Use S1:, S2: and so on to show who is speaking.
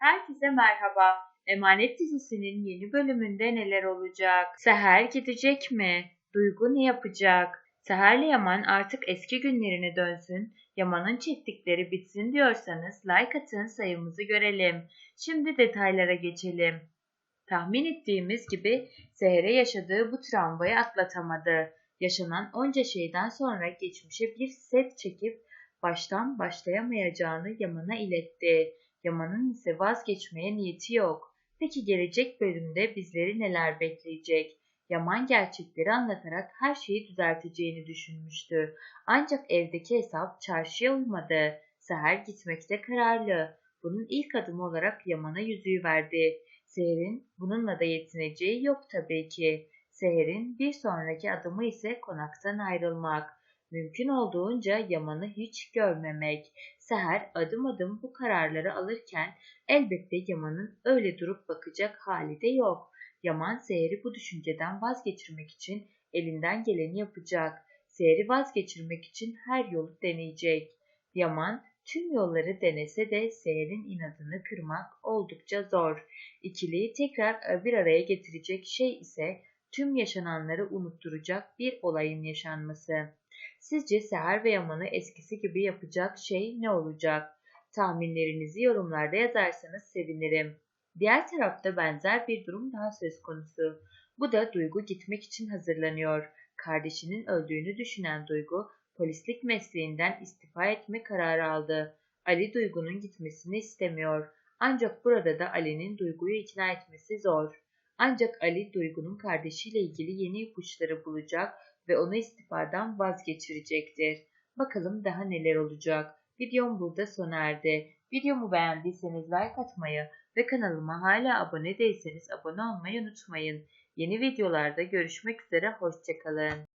S1: Herkese merhaba. Emanet dizisinin yeni bölümünde neler olacak? Seher gidecek mi? Duygu ne yapacak? Seher'le Yaman artık eski günlerine dönsün, Yaman'ın çektikleri bitsin diyorsanız like atın sayımızı görelim. Şimdi detaylara geçelim. Tahmin ettiğimiz gibi Seher'e yaşadığı bu travmayı atlatamadı. Yaşanan onca şeyden sonra geçmişe bir set çekip baştan başlayamayacağını Yaman'a iletti. Yaman'ın ise vazgeçmeye niyeti yok. Peki gelecek bölümde bizleri neler bekleyecek? Yaman gerçekleri anlatarak her şeyi düzelteceğini düşünmüştü. Ancak evdeki hesap çarşıya uymadı. Seher gitmekte kararlı. Bunun ilk adımı olarak Yaman'a yüzüğü verdi. Seher'in bununla da yetineceği yok tabii ki. Seher'in bir sonraki adımı ise konaktan ayrılmak. Mümkün olduğunca Yaman'ı hiç görmemek. Seher adım adım bu kararları alırken elbette Yaman'ın öyle durup bakacak hali de yok. Yaman Seher'i bu düşünceden vazgeçirmek için elinden geleni yapacak. Seher'i vazgeçirmek için her yolu deneyecek. Yaman tüm yolları denese de Seher'in inadını kırmak oldukça zor. İkiliyi tekrar bir araya getirecek şey ise tüm yaşananları unutturacak bir olayın yaşanması. Sizce Seher ve Yaman'ı eskisi gibi yapacak şey ne olacak? Tahminlerinizi yorumlarda yazarsanız sevinirim. Diğer tarafta benzer bir durum daha söz konusu. Bu da Duygu gitmek için hazırlanıyor. Kardeşinin öldüğünü düşünen Duygu, polislik mesleğinden istifa etme kararı aldı. Ali Duygu'nun gitmesini istemiyor. Ancak burada da Ali'nin Duygu'yu ikna etmesi zor. Ancak Ali Duygu'nun kardeşiyle ilgili yeni ipuçları bulacak ve onu istifadan vazgeçirecektir. Bakalım daha neler olacak. Videom burada sona erdi. Videomu beğendiyseniz like atmayı ve kanalıma hala abone değilseniz abone olmayı unutmayın. Yeni videolarda görüşmek üzere, hoşçakalın.